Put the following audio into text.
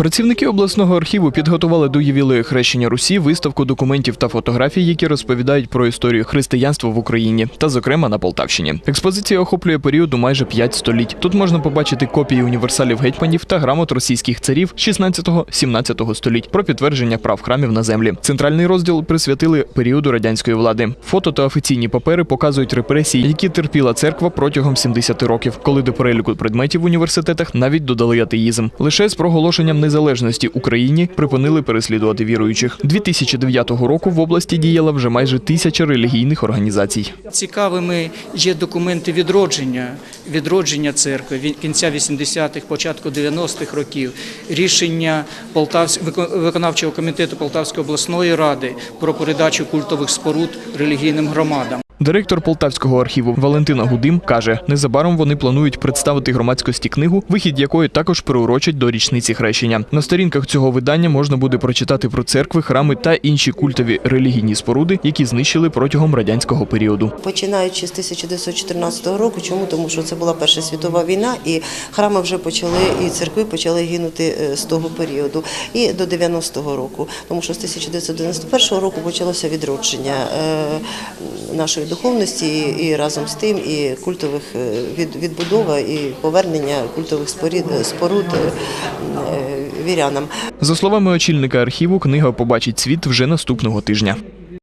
Працівники обласного архіву підготували до ювілею хрещення Русі виставку документів та фотографій, які розповідають про історію християнства в Україні, та, зокрема, на Полтавщині. Експозиція охоплює період у майже 5 століть. Тут можна побачити копії універсалів гетьманів та грамот російських царів 16-17 століть про підтвердження прав храмів на землі. Центральний розділ присвятили періоду радянської влади. Фото та офіційні папери показують репресії, які терпіла церква протягом 70 років, коли до переліку предметів в університетах навіть додали атеїзм. Лише з проголошенням незалежності Україні припинили переслідувати віруючих. 2009 року в області діяла вже майже тисяча релігійних організацій. Цікавими є документи відродження, відродження церкви кінця 80-х, початку 90-х років, рішення Полтавсь... виконавчого комітету Полтавської обласної ради про передачу культових споруд релігійним громадам. Директор Полтавського архіву Валентина Гудим каже, незабаром вони планують представити громадськості книгу, вихід якої також приурочать до річниці хрещення. На сторінках цього видання можна буде прочитати про церкви, храми та інші культові релігійні споруди, які знищили протягом радянського періоду. Починаючи з 1914 року, чому? Тому що це була Перша світова війна, і храми вже почали, і церкви почали гинути е, з того періоду. І до 90-го року, тому що з 1991 року почалося відродження е, нашої духовності, і, разом з тим і культових е, від, відбудова і повернення культових споруд, споруд е, вірянам. За словами очільника архіву, книга побачить світ вже наступного тижня.